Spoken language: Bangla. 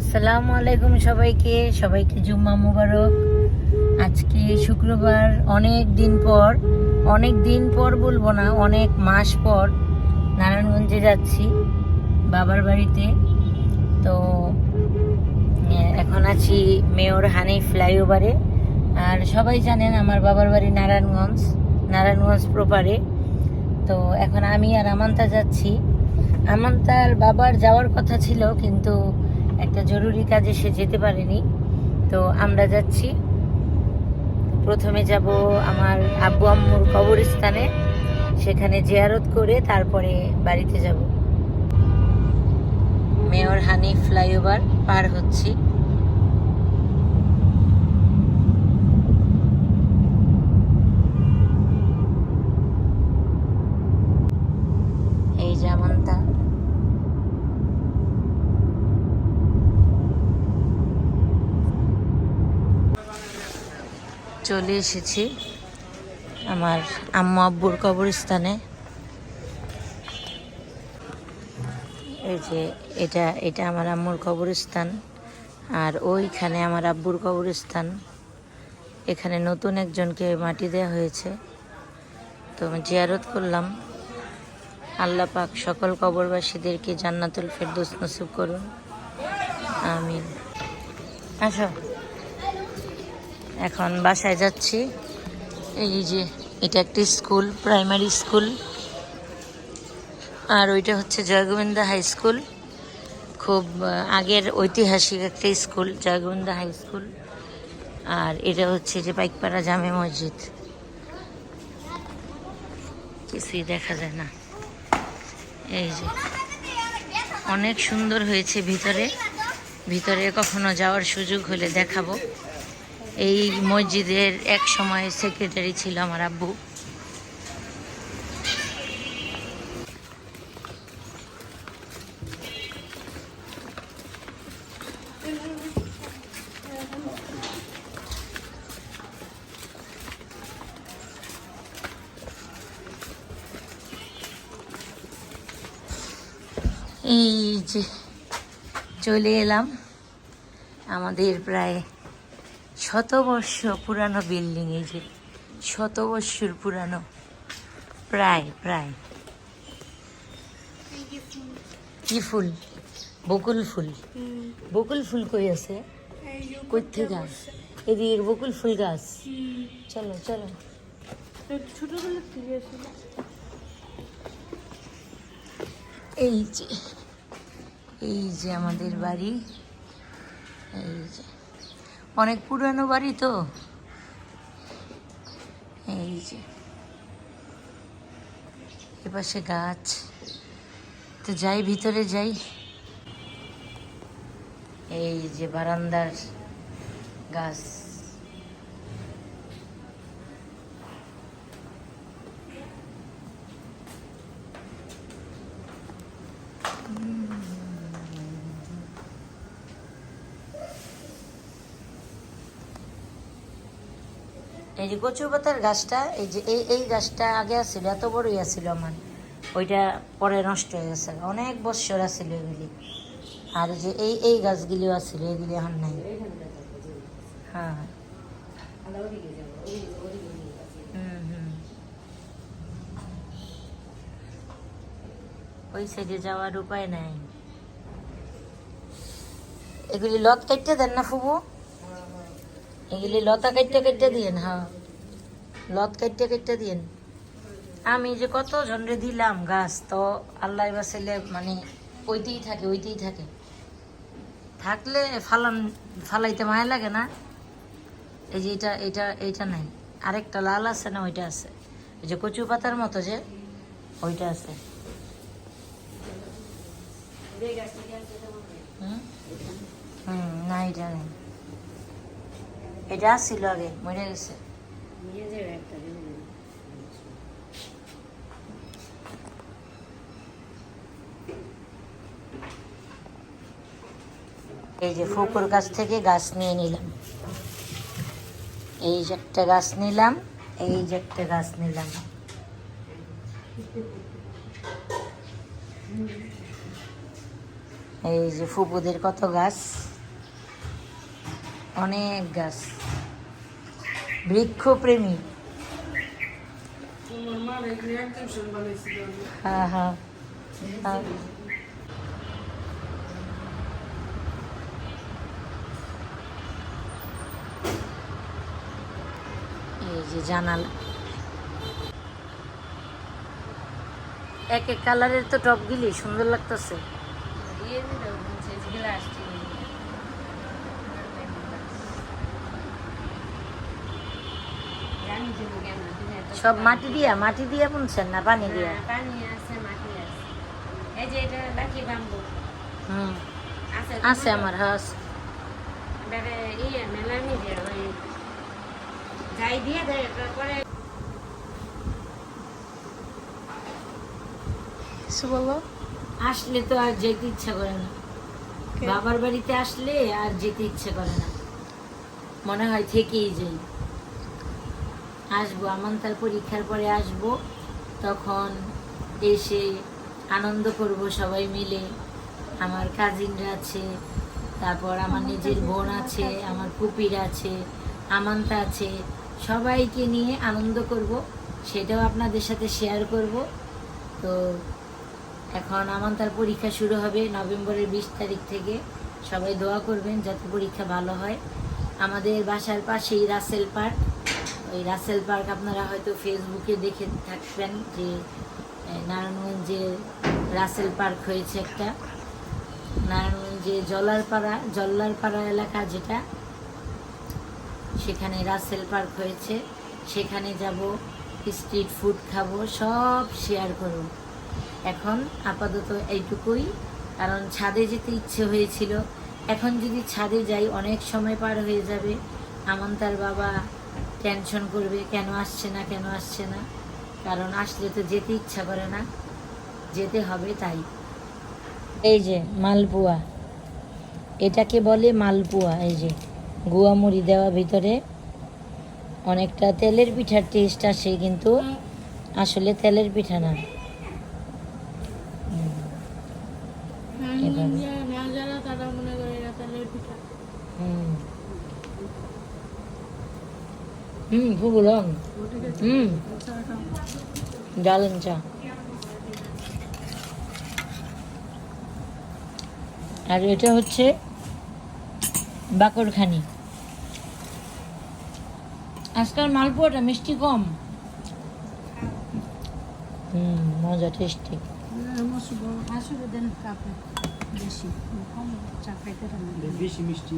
আসসালামু আলাইকুম সবাইকে সবাইকে জুম্মা মুবারক। আজকে শুক্রবার, অনেক দিন পর, অনেক দিন পর বলব না, অনেক মাস পর নারায়ণগঞ্জে যাচ্ছি বাবার বাড়িতে। তো এখন আছি মেয়র হানি ফ্লাইওভারে। আর সবাই জানেন আমার বাবার বাড়ি নারায়ণগঞ্জ নারায়ণগঞ্জ প্রপারে। তো, এখন আমি আর আমান্তা যাচ্ছি। আমান্তার বাবার যাওয়ার কথা ছিল, কিন্তু একটা জরুরি কাজে সে যেতে পারেনি। তো আমরা যাচ্ছি। প্রথমে যাব আমার আব্বু আম্মুর কবরস্থানে। সেখানে জিয়ারত করে তারপরে বাড়িতে যাব। মেয়র হানি ফ্লাইওভার পার হচ্ছি এই যে আমান্তা চলে এসেছি আমার আম্মু আব্বুর কবরস্থানে। এই যে এটা এটা আমার আম্মুর কবরস্থান আর ওইখানে আমার আব্বুর কবরস্থান। এখানে নতুন একজনকে মাটি দেওয়া হয়েছে। তো আমি জিয়ারত করলাম। আল্লাহ পাক সকল কবরবাসীদেরকে জান্নাতুল ফেরদোস নসিব করুন। আমিন। আসো। এখন বাসায় যাচ্ছি। এই যে, এটা একটি স্কুল, প্রাইমারি স্কুল। আর ওইটা হচ্ছে জয়গোবিন্দা হাই স্কুল। খুব আগের ঐতিহাসিক একটা স্কুল, জয়গোবিন্দা হাই স্কুল। আর এটা হচ্ছে যে পাইকপাড়া জামে মসজিদ। কিছুই দেখা যায় না। এই যে, অনেক সুন্দর হয়েছে ভিতরে। ভিতরে কখনো যাওয়ার সুযোগ হলে দেখাবো। এই মসজিদের এক সময় সেক্রেটারি ছিল আমার আব্বু। এই যে চলে এলাম। আমাদের প্রায় শত বর্ষ পুরানো বিল্ডিং এই যে শত বৎসর পুরানো। প্রায় প্রায়। কি ফুল? বকুল ফুল। বকুল ফুল কই আছে? কই গাছ এদিকে বকুল ফুল গাছ। চলো চলো। এই যে এই যে আমাদের বাড়ি। এই যে। অনেক পুরানো বাড়ি তো। এই যে। এপাশে গাছ। তো যাই, ভিতরে যাই। এই যে বারান্দার গাছ। এই যে কচু পাতার গাছটা, এই যে এই এই গাছটা আগে আছিল, এত বড়ই আছিল আমার। ওইটা পরে নষ্ট হয়ে গেছে। অনেক বছর আছিল এগুলি। আর যে এই এই গাছগুলিও আছিল, এগুলি এখন নাই। হ্যাঁ। ওই সাইডে যাওয়ার উপায় নাই। এগুলি লত কাটতে দেন না ফুবু? এগুলি লতা কাটতে কাটতে দিয়েন হ্যাঁ। লত কাটতে কাটতে দিয়েন। আমি যে কত জনরে দিলাম গাছ, তো আল্লাহ বাসাইলে মানে ওইতেই থাকে ওইতেই থাকে। থাকলে ফালান, ফালাইতে মায়া লাগে না। এই যে এটা এটা এইটা নাই। আরেকটা লাল আছে না, ওইটা আছে। এই যে কচু পাতার মতো যে, ওইটা আছে। হুম? হুম না এটা নেই। এটা আসছিল আগে মরে গেছে। এই যে ফুকুর গাছ থেকে গাছ নিয়ে নিলাম। এই যে একটা গাছ নিলাম এই যে একটা গাছ নিলাম। এই যে ফুপুদের কত গাছ? অনেক গাছ। বৃক্ষপ্রেমী। হ্যাঁ হ্যাঁ। এই যে জানালা। এক এক কালারের তো টপগুলি সুন্দর লাগতেছে। সব মাটি দিয়া মাটি দিয়া বুনছেন না পানি দিয়া? পানি আছে মাটি আছে। এই যে এটা লাঠি বাম্বু। হুম। আছে আছে আমার হাস এবারে ইয়ে মেলামি দিয়ে ওই যাই দিয়ে দেয় তারপরে কিছু বলো? আসলে তো আর যেতে ইচ্ছা করে না। বাবার বাড়িতে আসলে আর যেতে ইচ্ছে করে না। মনে হয় থেকেই যাই। আসব আমান তার পরীক্ষার পরে আসব তখন এসে আনন্দ করব সবাই মিলে। আমার কাজিনরা আছে তারপর আমার নিজের বোন আছে আমার কুপির আছে আমান্তা আছে সবাইকে নিয়ে আনন্দ করব সেটাও আপনাদের সাথে শেয়ার করব। তো এখন আমার তার পরীক্ষা শুরু হবে নভেম্বরের বিশ তারিখ থেকে। সবাই দোয়া করবেন যাতে পরীক্ষা ভালো হয়। আমাদের বাসার পাশেই রাসেল পার্ক। ওই রাসেল পার্ক আপনারা হয়তো ফেসবুকে দেখে থাকবেন যে নারায়ণগঞ্জে রাসেল পার্ক হয়েছে একটা। নারায়ণগঞ্জে জলারপাড়া, জল্লারপাড়া এলাকা যেটা, সেখানে রাসেল পার্ক হয়েছে। সেখানে যাব, স্ট্রিট ফুড খাব, সব শেয়ার করব। এখন আপাতত এইটুকুই, কারণ ছাদে যেতে ইচ্ছে হয়েছিল। এখন যদি ছাদে যাই, অনেক সময় পার হয়ে যাবে। আমন্তার বাবা টেনশন করবে কেন আসছে না কেন আসছে না? কারণ আসলে তো যেতে ইচ্ছা করে না। যেতে হবে তাই। এই যে মালপুয়া এটাকে বলে মালপুয়া এই যে গুয়া মুড়ি দেওয়া ভিতরে অনেকটা তেলের পিঠার টেস্ট আসে কিন্তু আসলে তেলের পিঠা না। এভাবে। না যারা তারা মনে করে এরা তাহলে পিঠা হুম হুম, খুব রং। হুম। ডালেন চা। আর এটা হচ্ছে বাকরখানি। আজকাল মালপোয়াটা মিষ্টি কম। হুম, মজা টেস্টি বেশি মিষ্টি